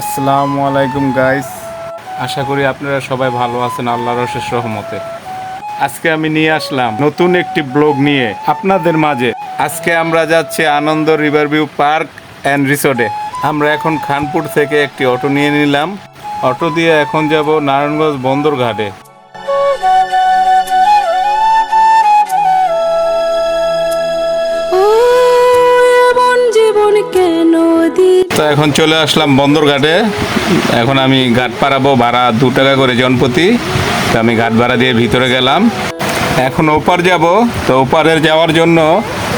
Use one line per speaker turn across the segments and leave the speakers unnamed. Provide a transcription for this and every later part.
আসসালামু আলাইকুম গাইস আশা করি আপনারা সবাই ভালো আছেন, আল্লাহর অশেষ রহমতে। আজকে আমি নিয়ে আসলাম নতুন একটি ব্লগ নিয়ে আপনাদের মাঝে। আজকে আমরা যাচ্ছি Ananda river view park and রিসোর্টে আমরা এখন খানপুর থেকে একটি অটো নিয়ে নিলাম। অটো দিয়ে এখন যাব নারায়ণগঞ্জ বন্দরঘাটে। তো এখন চলে আসলাম বন্দরঘাটে। এখন আমি ঘাট পাড়াবো, ভাড়া দু টাকা করে জনপ্রতি। তো আমি ঘাট ভাড়া দিয়ে ভিতরে গেলাম। এখন ওপার যাব, তো ওপারে যাওয়ার জন্য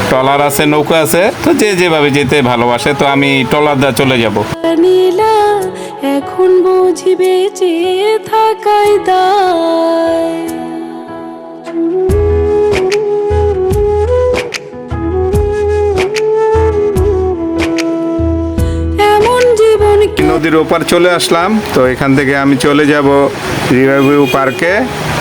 ট্রলার আছে, নৌকা আছে। তো যে যেভাবে যেতে ভালোবাসে, তো আমি ট্রলার দিয়ে চলে যাব।
এখন বুঝি বেঁচে থাকাই দায়।
নদীর ওপার চলে আসলাম। তো এখান থেকে আমি চলে যাব রিভার ভিউ পার্কে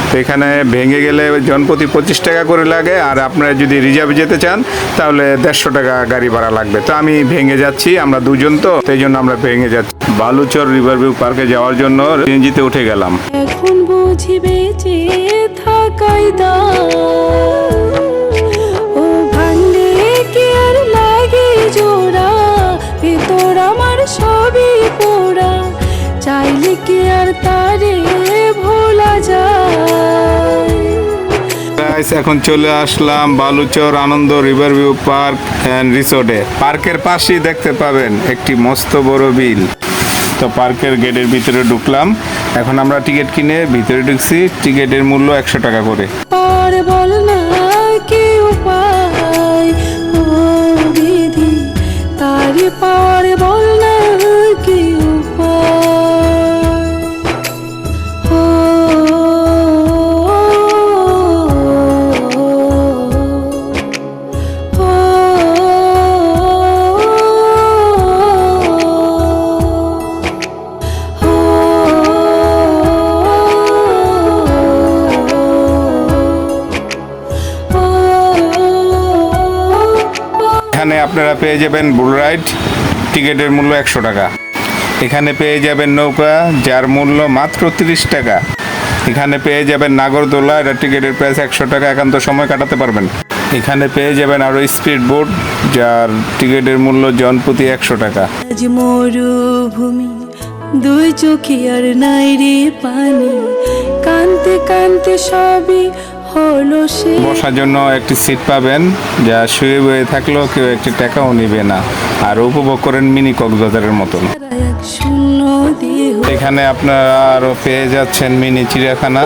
তো এখানে ভেঙে গেলে জনপ্রতি পঁচিশ টাকা করে লাগে। আর আপনারা যদি রিজার্ভে যেতে চান, তাহলে দেড়শো টাকা গাড়ি ভাড়া লাগবে। তো আমি ভেঙে যাচ্ছি, আমরা দুজন তো সেই জন্য আমরা ভেঙে যাচ্ছি। বালুচর রিভারভিউ পার্কে যাওয়ার জন্য সিএনজিতে উঠে গেলাম।
এখন বুঝি বেঁচে থাকাই দায়
গাইস এখন চলে আসলাম Baluchar Ananda river view park and রিসোর্টে। পার্কের পাশেই দেখতে পাবেন একটি মস্ত বড় বিল। তো পার্কের গেটের ভিতরে ঢুকলাম। এখন আমরা টিকিট কিনে ভিতরে ঢুকছি। টিকিটের মূল্য একশো টাকা করে।
বল না
এখানে আপনারা পেয়ে যাবেন বুল রাইড। টিকিটের মূল্য একশো টাকা। এখানে পেয়ে যাবেন নৌকা, যার মূল্য মাত্র তিরিশ টাকা। এখানে পেয়ে যাবেন নাগরদোলা, এটা টিকিটের প্রাইস একশো টাকা, একান্ত সময় কাটাতে পারবেন। এখানে পেয়ে যাবেন আরও স্পিড বোট যার টিকিটের মূল্য জনপ্রতি একশো টাকা।
মরুভূমি, দুই চোখে আর নাই রে পানি। কানতে কানতে সবই হলো সে।
বসার জন্য একটি সিট পাবেন যা শুয়ে বয়ে থাকলেও কেউ একটি টাকাও নেবে না আর উপভোগ করেন মিনি কক্সবাজারের মতন। এখানে আপনারা আরও পেয়ে যাচ্ছেন মিনি চিড়িয়াখানা।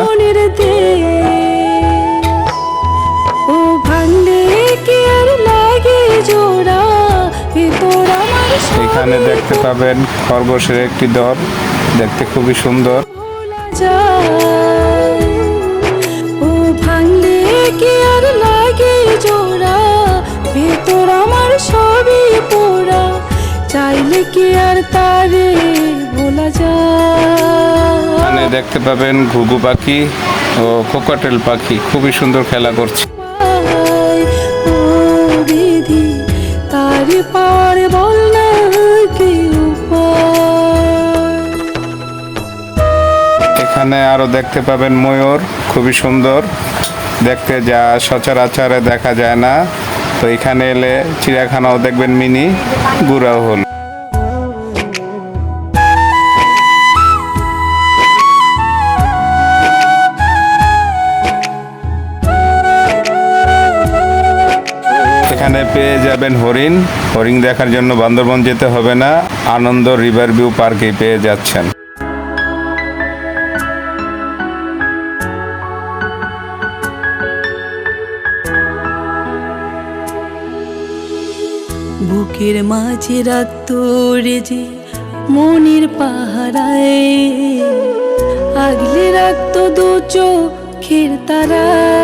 ও ভাঙলে কি আর লাগে জোড়া? ভেতর আমার সবই
এখানে দেখতে পাবেন খরগোশের একটি দল দেখতে খুবই সুন্দর।
চাইলে কি আর তারে ভোলা যায়?
এখানে দেখতে পাবেন ঘুঘু পাখি ও কোকাটেল পাখি খুবই সুন্দর খেলা করছে।
বিধি পার বল না কি
এখানে আরও দেখতে পাবেন ময়ূর খুবই সুন্দর। দেখতে যা সচরাচরে দেখা যায় না। তো এখানে এলে চিড়িয়াখানাও দেখবেন মিনি, গুড়াও হল। এখানে পেয়ে যাবেন হরিণ। হরিণ দেখার জন্য বান্দরবন যেতে হবে না। আনন্দ রিভার ভিউ পার্কে পেয়ে যাচ্ছেন।
বুকের মাঝে রাত রে যে মনের পাহারায়। আগলে রাখতো দু চোখের তারায়।